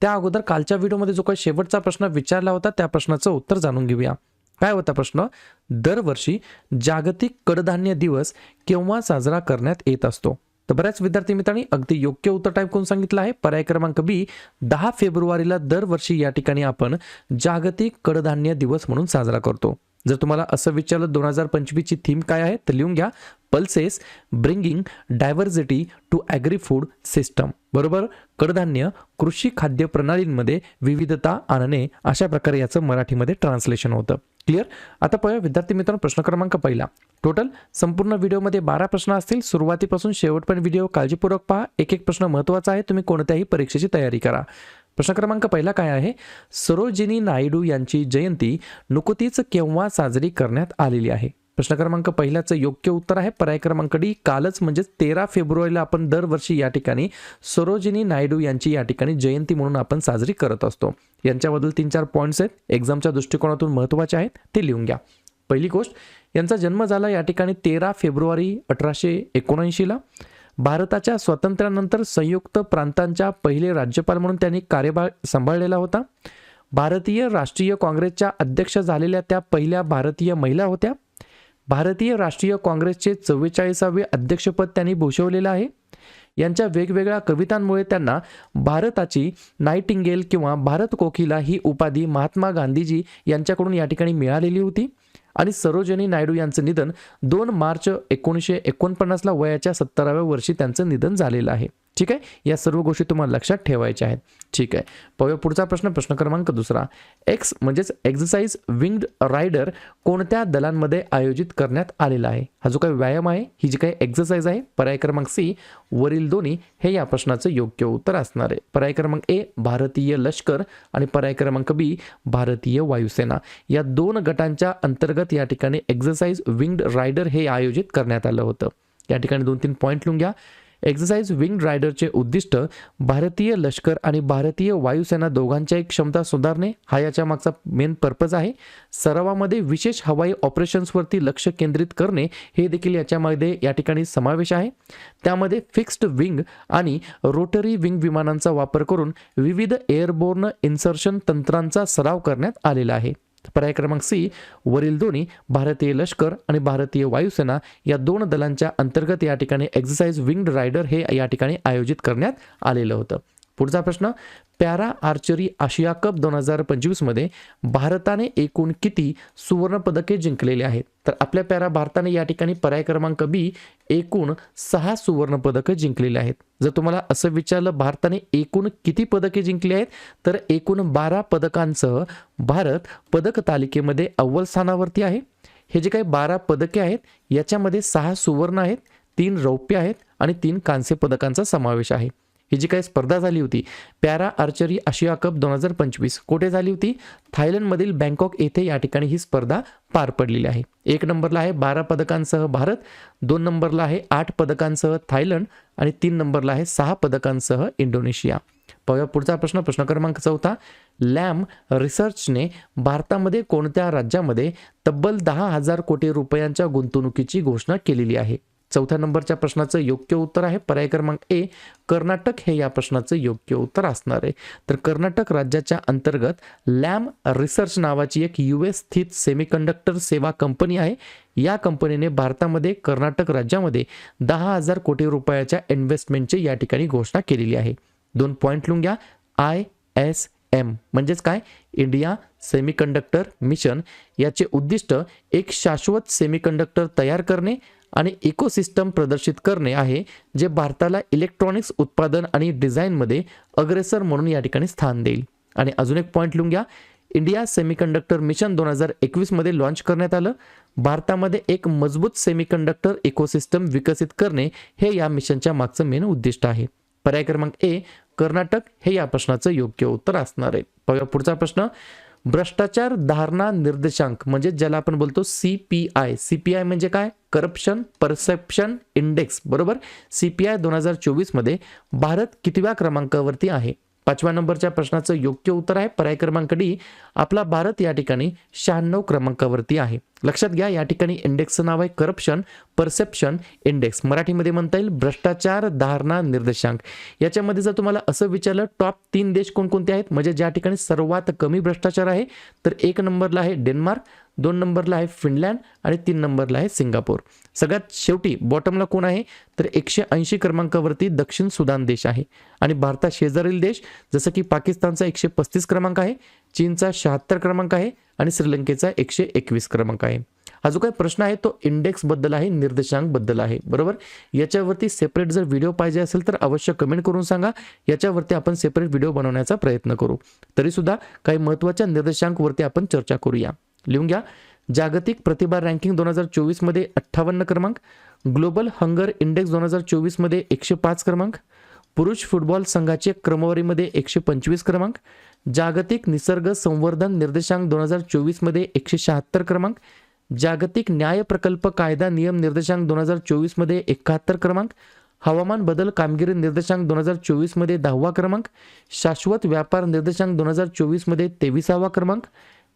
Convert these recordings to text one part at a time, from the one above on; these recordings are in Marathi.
त्या अगोदर कालच्या व्हिडिओमध्ये जो काही शेवटचा प्रश्न विचारला होता त्या प्रश्नाचं उत्तर जाणून घेऊया. काय होता प्रश्न? दरवर्षी जागतिक कडधान्य दिवस केव्हा साजरा करण्यात येत असतो? तर बऱ्याच विद्यार्थी मित्रांनी अगदी योग्य उत्तर टाईप करून सांगितलं आहे. पर्याय क्रमांक बी दहा फेब्रुवारीला दरवर्षी या ठिकाणी आपण जागतिक कडधान्य दिवस म्हणून साजरा करतो. जर तुम्हाला असं विचारलं दोन हजार पंचवीसची थीम काय आहे तर लिहून घ्या. Pulses bringing diversity to agri food system बरोबर? कडधान्य कृषी खाद्य प्रणालींमध्ये विविधता आणणे अशा प्रकारे याचं मराठीमध्ये ट्रान्सलेशन होतं. क्लिअर आता पाहूया विद्यार्थी मित्रांनो प्रश्न क्रमांक पहिला. टोटल संपूर्ण व्हिडिओमध्ये बारा प्रश्न असतील. सुरुवातीपासून शेवटपर्यंत व्हिडिओ काळजीपूर्वक पहा. एक एक प्रश्न महत्त्वाचा आहे. तुम्ही कोणत्याही परीक्षेची तयारी करा. प्रश्न क्रमांक पहिला काय आहे? सरोजिनी नायडू यांची जयंती नुकतीच केव्हा साजरी करण्यात आलेली आहे? प्रश्न क्रमांक पहिल्याचं योग्य उत्तर आहे. पर्याय क्रमांक डी कालच म्हणजे तेरा फेब्रुवारीला आपण दरवर्षी या ठिकाणी सरोजिनी नायडू यांची या ठिकाणी जयंती म्हणून आपण साजरी करत असतो. यांच्याबद्दल तीन चार पॉईंट्स आहेत. एक्झामच्या दृष्टिकोनातून महत्त्वाचे आहेत ते लिहून घ्या. पहिली गोष्ट यांचा जन्म झाला या ठिकाणी तेरा फेब्रुवारी अठराशे एकोणऐंशीला भारताच्या स्वातंत्र्यानंतर संयुक्त प्रांतांच्या पहिले राज्यपाल म्हणून त्यांनी कार्यभार सांभाळलेला होता. भारतीय राष्ट्रीय काँग्रेसच्या अध्यक्ष झालेल्या त्या पहिल्या भारतीय महिला होत्या. भारतीय राष्ट्रीय काँग्रेसचे चव्वेचाळीसावे अध्यक्षपद त्यांनी भूषवलेलं आहे. यांच्या वेगवेगळ्या कवितांमुळे त्यांना भारताची नाईटिंगेल किंवा भारत कोकिला ही उपाधी महात्मा गांधीजी यांच्याकडून या ठिकाणी मिळालेली होती. आणि सरोजनी नायडू यांचं निधन दोन मार्च एकोणीसशे एकोणपन्नासला वयाच्या सत्तराव्या वर्षी त्यांचं निधन झालेलं आहे. ठीक आहे? या सर्व गोष्टी तुम्हाला लक्षात ठेवायच्या आहेत. ठीक आहे. पाहूया पुढचा प्रश्न प्रश्न क्रमांक दुसरा. एक्स म्हणजेच एक्झरसाइज विंग्ड रायडर कोणत्या दलांमध्ये आयोजित करण्यात आलेला आहे? हा जो काही व्यायाम आहे ही जी काही एक्झरसाइज आहे पर्याय क्रमांक सी वरील दोन्ही हे या प्रश्नाचं योग्य उत्तर असणार आहे. पर्याय क्रमांक ए भारतीय लष्कर आणि पर्याय क्रमांक बी भारतीय वायुसेना. या दोन गटांच्या अंतर्गत या ठिकाणी एक्झरसाइज विंग्ड रायडर हे आयोजित करण्यात आलं होतं. या ठिकाणी दोन तीन पॉईंट लिहून घ्या. एक्झरसाइज विंग रायडरचे उद्दिष्ट भारतीय लष्कर आणि भारतीय वायुसेना दोघांच्याही क्षमता सुधारणे हा याच्या मागचा मेन पर्पज आहे. सरावामध्ये विशेष हवाई ऑपरेशन्सवरती लक्ष केंद्रित करणे हे देखील याच्यामध्ये या ठिकाणी समावेश आहे. त्यामध्ये फिक्स्ड विंग आणि रोटरी विंग विमानांचा वापर करून विविध एअरबोर्न इन्सर्शन तंत्रांचा सराव करण्यात आलेला आहे. पर्याय क्रमांक सी वरील दोन्ही भारतीय लष्कर आणि भारतीय वायुसेना या दोन दलांच्या अंतर्गत या ठिकाणी एक्झरसाइज विंग्ड रायडर हे या ठिकाणी आयोजित करण्यात आलेलं होतं. पुढचा प्रश्न पॅरा आर्चरी आशिया कप दोन हजार पंचवीसमध्ये भारताने एकूण किती सुवर्णपदके जिंकलेली आहेत? तर आपल्या पॅरा भारताने या ठिकाणी पर्याय क्रमांक बी एकूण सहा सुवर्णपदकं जिंकलेली आहेत. जर तुम्हाला असं विचारलं भारताने एकूण किती पदके जिंकली आहेत? तर एकूण बारा पदकांसह भारत पदक तालिकेमध्ये अव्वल स्थानावरती आहे. हे जे काही बारा पदके आहेत याच्यामध्ये सहा सुवर्ण आहेत तीन रौप्य आहेत आणि तीन कांस्य पदकांचा समावेश आहे. ही जी काही स्पर्धा झाली होती पॅरा आर्चरी आशिया कप दोन हजार पंचवीस कुठे झाली होती? थायलंडमधील बँकॉक येथे या ठिकाणी ही स्पर्धा पार पडलेली आहे. एक नंबरला आहे बारा पदकांसह भारत दोन नंबरला आहे आठ पदकांसह थायलंड आणि तीन नंबरला आहे सहा पदकांसह इंडोनेशिया. पाहूया पुढचा प्रश्न प्रश्न क्रमांक चौथा. लॅम रिसर्चने भारतामध्ये कोणत्या राज्यामध्ये तब्बल दहा हजार कोटी रुपयांच्या गुंतवणुकीची घोषणा केलेली आहे? चौथ्या नंबरच्या प्रश्नाचं योग्य उत्तर आहे. पर्याय क्रमांक ए कर्नाटक हे या प्रश्नाचं योग्य उत्तर असणार आहे. तर कर्नाटक राज्याच्या अंतर्गत लॅम रिसर्च नावाची एक यू एस स्थित सेमीकंडक्टर सेवा कंपनी आहे. या कंपनीने भारतामध्ये कर्नाटक राज्यामध्ये दहा हजार कोटी रुपयाच्या इन्व्हेस्टमेंटची या ठिकाणी घोषणा केलेली आहे. दोन पॉईंट लिहून घ्या. आय एस एम म्हणजेच काय? India semiconductor mission. याचे उद्दिष्ट एक शाश्वत सेमीकंडक्टर तयार करणे आणि इकोसिस्टम प्रदर्शित करणे आहे जे भारताला इलेक्ट्रॉनिक्स उत्पादन आणि डिझाईनमध्ये अग्रेसर म्हणून या ठिकाणी स्थान देईल. आणि अजून एक पॉईंट लिहून घ्या. इंडिया सेमीकंडक्टर मिशन दोन हजार एकवीसमध्ये लॉन्च करण्यात आलं. भारतामध्ये एक मजबूत सेमीकंडक्टर इकोसिस्टम विकसित करणे हे या मिशनच्या मागचं मेन उद्दिष्ट आहे. पर्याय क्रमांक ए कर्नाटक हे या प्रश्नाचं योग्य उत्तर असणार आहे. पाहूया पुढचा प्रश्न. भ्रष्टाचार धारणा निर्देशांक म्हणजे ज्याला आपण बोलतो C P I C P I म्हणजे काय? करप्शन परसेप्शन इंडेक्स बरोबर? सी पी आय दोन हजार चोवीसमध्ये भारत कितव्या क्रमांकावरती आहे? पाचव्या नंबरच्या प्रश्नाचं योग्य उत्तर आहे. पर्याय क्रमांक डी आपला भारत या ठिकाणी शहाण्णव क्रमांकावरती आहे. लक्षात घ्या या ठिकाणी इंडेक्सचं नाव आहे करप्शन परसेप्शन इंडेक्स. मराठीमध्ये म्हणता येईल भ्रष्टाचार धारणा निर्देशांक. याच्यामध्ये जर तुम्हाला असं विचारलं टॉप तीन देश कोणकोणते आहेत? म्हणजे ज्या ठिकाणी सर्वात कमी भ्रष्टाचार आहे तर एक नंबरला आहे डेन्मार्क दोन नंबरला आहे फिनलँड आणि तीन नंबरला आहे सिंगापूर. सगळ्यात शेवटी बॉटमला कोण आहे? तर एकशे ऐंशी क्रमांकावरती दक्षिण सुदान देश आहे. आणि भारता शेजारील देश जसं की पाकिस्तानचा एकशे पस्तीस क्रमांक आहे चीनचा शहात्तर क्रमांक आहे आणि श्रीलंकेचा एकशे एकवीस क्रमांक आहे. हा जो काही प्रश्न आहे तो इंडेक्सबद्दल आहे निर्देशांकबद्दल आहे. बरोबर? याच्यावरती सेपरेट जर व्हिडिओ पाहिजे असेल तर अवश्य कमेंट करून सांगा. याच्यावरती आपण सेपरेट व्हिडिओ बनवण्याचा प्रयत्न करू. तरी सुद्धा काही महत्त्वाच्या निर्देशांकवरती आपण चर्चा करूया. लिहून घ्या. जागतिक प्रतिभा रँकिंग दोन हजार चोवीसमध्ये अठ्ठावन्न क्रमांक ग्लोबल हंगर इंडेक्स दोन हजार चोवीसमध्ये एकशे पाच क्रमांक पुरुष फुटबॉल संघाचे क्रमवारीमध्ये एकशे पंचवीस क्रमांक जागतिक निसर्ग संवर्धन निर्देशांक दोन हजार चोवीसमध्ये एकशे शहात्तर क्रमांक जागतिक न्याय प्रकल्प कायदा नियम निर्देशांक दोन हजार चोवीसमध्ये एकाहत्तर क्रमांक हवामान बदल कामगिरी निर्देशांक दोन हजार चोवीसमध्ये दहावा क्रमांक शाश्वत व्यापार निर्देशांक दोन हजार चोवीसमध्ये तेविसावा क्रमांक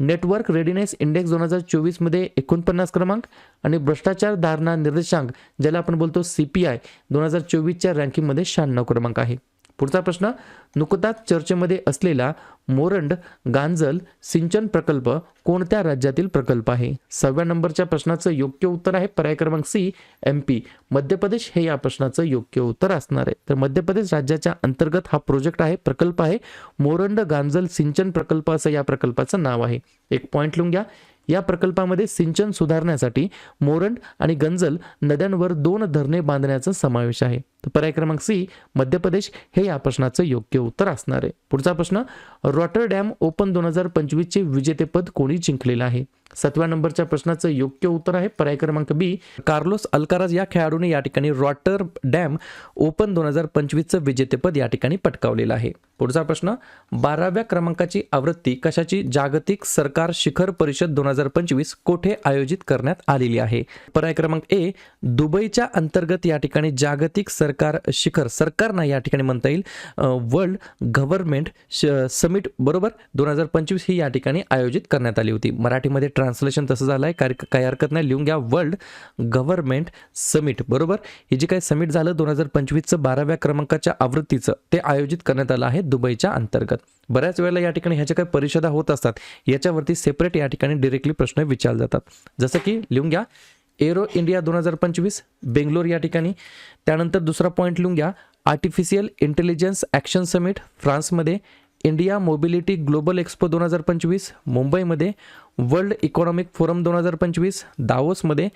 नेटवर्क रेडिनेस इंडेक्स दोन हजार चोवीसमध्ये एकोणपन्नास क्रमांक आणि भ्रष्टाचार धारणा निर्देशांक ज्याला आपण बोलतो सी पी आय दोन हजार चोवीसच्या रँकिंगमध्ये शहाण्णव क्रमांक आहे. पुढचा प्रश्न नुकताच चर्चेमध्ये असलेला मोरंड गांजल सिंचन प्रकल्प कोणत्या राज्यातील प्रकल्प आहे? सहाव्या नंबरच्या प्रश्नाचं योग्य उत्तर आहे पर्याय क्रमांक C M P Madhya Pradesh हे या प्रश्नाचं योग्य उत्तर असणार आहे. तर मध्य प्रदेश राज्याच्या अंतर्गत हा प्रोजेक्ट आहे प्रकल्प आहे. मोरंड गांजल सिंचन प्रकल्प असं या प्रकल्पाचं नाव आहे. एक पॉईंट लिहून घ्या. या प्रकल्पामध्ये सिंचन सुधारण्यासाठी मोरंड आणि गंजल नद्यांवर दोन धरणे बांधण्याचा समावेश आहे. तर पर्याय क्रमांक सी मध्य प्रदेश हे या प्रश्नाचं योग्य उत्तर असणार आहे. पुढचा प्रश्न रॉटर डॅम ओपन दोन हजार पंचवीसचे विजेतेपद कोणी जिंकलेलं आहे? सातव्या नंबरच्या प्रश्नाचं योग्य उत्तर आहे पर्याय क्रमांक बी कार्लोस अल्काराज या खेळाडूने या ठिकाणी रॉटर डॅम ओपन दोन हजार पंचवीसचं विजेतेपद या ठिकाणी पटकावलेलं आहे. पुढचा प्रश्न बाराव्या क्रमांकाची आवृत्ती कशाची जागतिक सरकार शिखर परिषद दोन हजार पंचवीस कोठे आयोजित करण्यात आलेली आहे? पर्याय क्रमांक ए दुबईच्या अंतर्गत या ठिकाणी जागतिक सरकार शिखर सरकारना या ठिकाणी म्हणता येईल वर्ल्ड गव्हर्नमेंट समिट बरोबर? दोन हजार पंचवीस ही या ठिकाणी आयोजित करण्यात आली होती. मराठीमध्ये ट्रान्सलेशन तसं झालं आहे काय काही हरकत नाही लिहून घ्या वर्ल्ड गव्हर्नमेंट समिट बरोबर? हे जे काही समिट झालं दोन हजार पंचवीसचं बाराव्या क्रमांकाच्या आवृत्तीचं ते आयोजित करण्यात आलं आहे. दुबईच्या अंतर्गत. बऱ्याच वेळेला या ठिकाणी ह्याच्या काही परिषदा होत असतात. याच्यावरती सेपरेट या ठिकाणी डिरेक्टली प्रश्न विचारले जातात. जसं की लिहून घ्या एरो इंडिया दोन हजार पंचवीस बेंगलोर या ठिकाणी. त्यानंतर दुसरा पॉईंट लिहून घ्या आर्टिफिशियल इंटेलिजन्स ॲक्शन समिट फ्रान्समध्ये इंडिया मोबिलिटी ग्लोबल एक्सपो दोन हजार पंचवीस मुंबईमध्ये वर्ल्ड इकॉनॉमिक फोरम दोन हजार पंचवीस दावोसमध्ये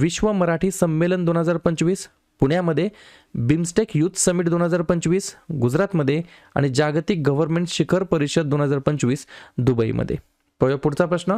विश्व मराठी संमेलन दोन हजार पंचवीस पुण्यामध्ये बिमस्टेक युथ समिट दोन हजार पंचवीस गुजरातमध्ये आणि जागतिक गव्हर्नमेंट शिखर परिषद दोन हजार पंचवीस दुबईमध्ये. पुढचा प्रश्न.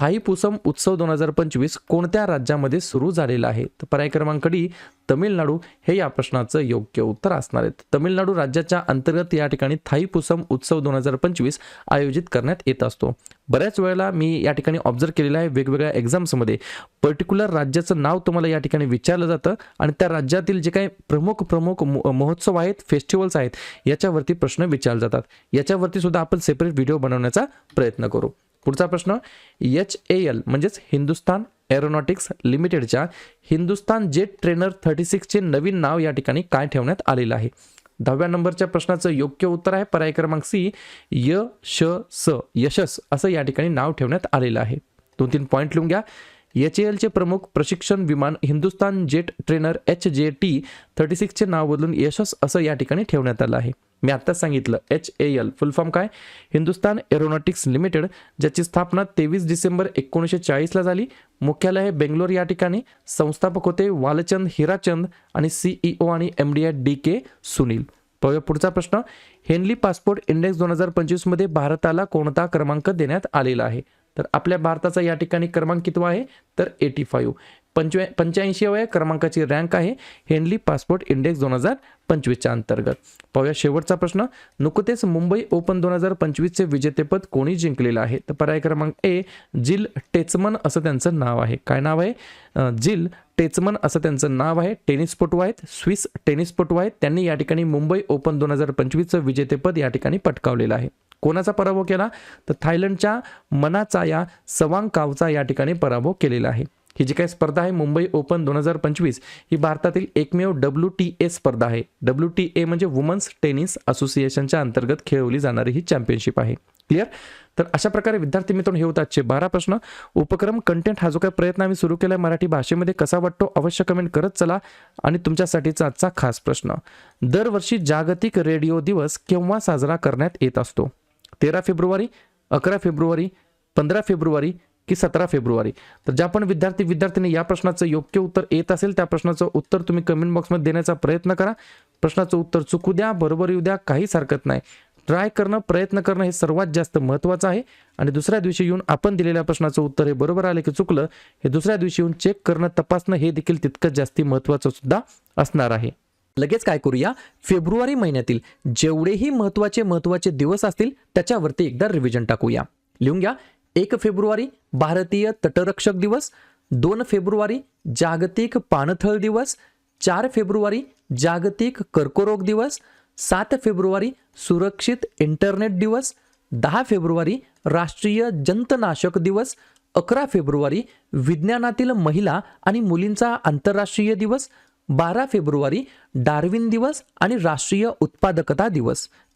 थाईपुसम उत्सव दोन हजार पंचवीस कोणत्या राज्यामध्ये सुरू झालेला आहे? तर पर्याय क्रमांक डी तमिळनाडू. हे या प्रश्नाचं योग्य उत्तर असणार आहे. तमिळनाडू राज्याच्या अंतर्गत या ठिकाणी थाईपुसम उत्सव दोन हजार पंचवीस आयोजित करण्यात येत असतो. बऱ्याच वेळेला मी या ठिकाणी ऑब्झर्व केलेलं आहे वेगवेगळ्या एक्झाम्समध्ये पर्टिक्युलर राज्याचं नाव तुम्हाला या ठिकाणी विचारलं जातं आणि त्या राज्यातील जे काही प्रमुख प्रमुख महोत्सव आहेत फेस्टिवल्स आहेत याच्यावरती प्रश्न विचारले जातात. याच्यावरती सुद्धा आपण सेपरेट व्हिडिओ बनवण्याचा प्रयत्न करू. पुढचा प्रश्न एच ए एल म्हणजेच हिंदुस्तान एरोनॉटिक्स लिमिटेडच्या हिंदुस्तान जेट ट्रेनर थर्टी सिक्सचे नवीन नाव या ठिकाणी काय ठेवण्यात आलेलं आहे? दहाव्या नंबरच्या प्रश्नाचं योग्य उत्तर आहे पर्याय क्रमांक सी य श स यशस असं या ठिकाणी नाव ठेवण्यात आलेलं आहे. दोन तीन पॉईंट लिहून घ्या. एच एलचे प्रमुख प्रशिक्षण विमान Hindustan jet trainer H J T thirty सिक्सचे नाव बदलून यशस असं या ठिकाणी ठेवण्यात आलं आहे. मी आत्ताच सांगितलं H A L full form काय? हिंदुस्तान एरोनॉटिक्स लिमिटेड ज्याची स्थापना तेवीस डिसेंबर एकोणीसशे चाळीसला झाली. मुख्यालय हे बेंगलोर या ठिकाणी. संस्थापक होते वालचंद हिराचंद आणि सीईओ आणि M D D K Sunil. पाहूया पुढचा प्रश्न. हेनली पासपोर्ट इंडेक्स दोन हजार पंचवीसमध्ये भारताला कोणता क्रमांक देण्यात आलेला आहे? तर आपल्या भारताचा या ठिकाणी क्रमांक कितवा आहे? तर एटी फाईव्ह पंचव्या पंच्याऐंशीव्या क्रमांकाची रँक आहे हेनली पासपोर्ट इंडेक्स दोन हजार पंचवीसच्या अंतर्गत. पाहूया शेवटचा प्रश्न. नुकतेच मुंबई ओपन दोन हजार पंचवीसचे विजेतेपद कोणी जिंकलेलं आहे? तर पर्याय क्रमांक ए जिल टेचमन असं त्यांचं नाव आहे. काय नाव आहे? जिल टेचमन असं त्यांचं नाव आहे. टेनिसपटू आहेत स्विस टेनिसपटू आहेत. त्यांनी या ठिकाणी मुंबई ओपन दोन हजार पंचवीसचं विजेतेपद या ठिकाणी पटकावलेलं आहे. कोणाचा पराभव केला? तर थायलंडच्या मनाचा या सवांकावचा या ठिकाणी पराभव केलेला आहे. ही जी काही स्पर्धा आहे मुंबई ओपन दोन हजार पंचवीस ही भारतातील एकमेव डब्ल्यू टी ए स्पर्धा आहे. डब्ल्यू टी ए म्हणजे वुमन्स टेनिस असोसिएशनच्या अंतर्गत खेळवली जाणारी ही चॅम्पियनशिप आहे. क्लिअर तर अशा प्रकारे विद्यार्थी मित्रांनो हे होतात आजचे बारा प्रश्न. उपक्रम कंटेंट हा जो काही प्रयत्न आम्ही सुरू केला मराठी भाषेमध्ये कसा वाटतो अवश्य कमेंट करत चला. आणि तुमच्यासाठीचा आजचा खास प्रश्न. दरवर्षी जागतिक रेडिओ दिवस केव्हा साजरा करण्यात येत असतो? तेरा फेब्रुवारी अकरा फेब्रुवारी पंधरा फेब्रुवारी की सतरा फेब्रुवारी. तर ज्या पण विद्यार्थी विद्यार्थ्यांनी या प्रश्नाचं योग्य उत्तर येत असेल त्या प्रश्नाचं उत्तर तुम्ही कमेंट बॉक्समध्ये देण्याचा प्रयत्न करा. प्रश्नाचं उत्तर चुकू द्या बरोबर येऊ द्या काहीच हरकत नाही. ट्राय करणं प्रयत्न करणं हे सर्वात जास्त महत्त्वाचं आहे. आणि दुसऱ्या दिवशी येऊन आपण दिलेल्या प्रश्नाचं उत्तर हे बरोबर आलं की चुकलं हे दुसऱ्या दिवशी येऊन चेक करणं तपासणं हे देखील तितकंच जास्ती महत्त्वाचं सुद्धा असणार आहे. लगेच काय करूया? फेब्रुवारी महिन्यातील जेवढेही महत्त्वाचे महत्त्वाचे दिवस असतील त्याच्यावरती एकदा रिव्हिजन टाकूया. लिहून घ्या. एक फेब्रुवारी भारतीय तटरक्षक दिवस दोन फेब्रुवारी जागतिक पाणथळ दिवस चार फेब्रुवारी जागतिक कर्करोग दिवस सात फेब्रुवारी सुरक्षित इंटरनेट दिवस दहा फेब्रुवारी राष्ट्रीय जंतनाशक दिवस अकरा फेब्रुवारी विज्ञानातील महिला आणि मुलींचा आंतरराष्ट्रीय दिवस बारा फेब्रुवारी डार्विन दिवस आणि राष्ट्रीय उत्पादकता दिवस.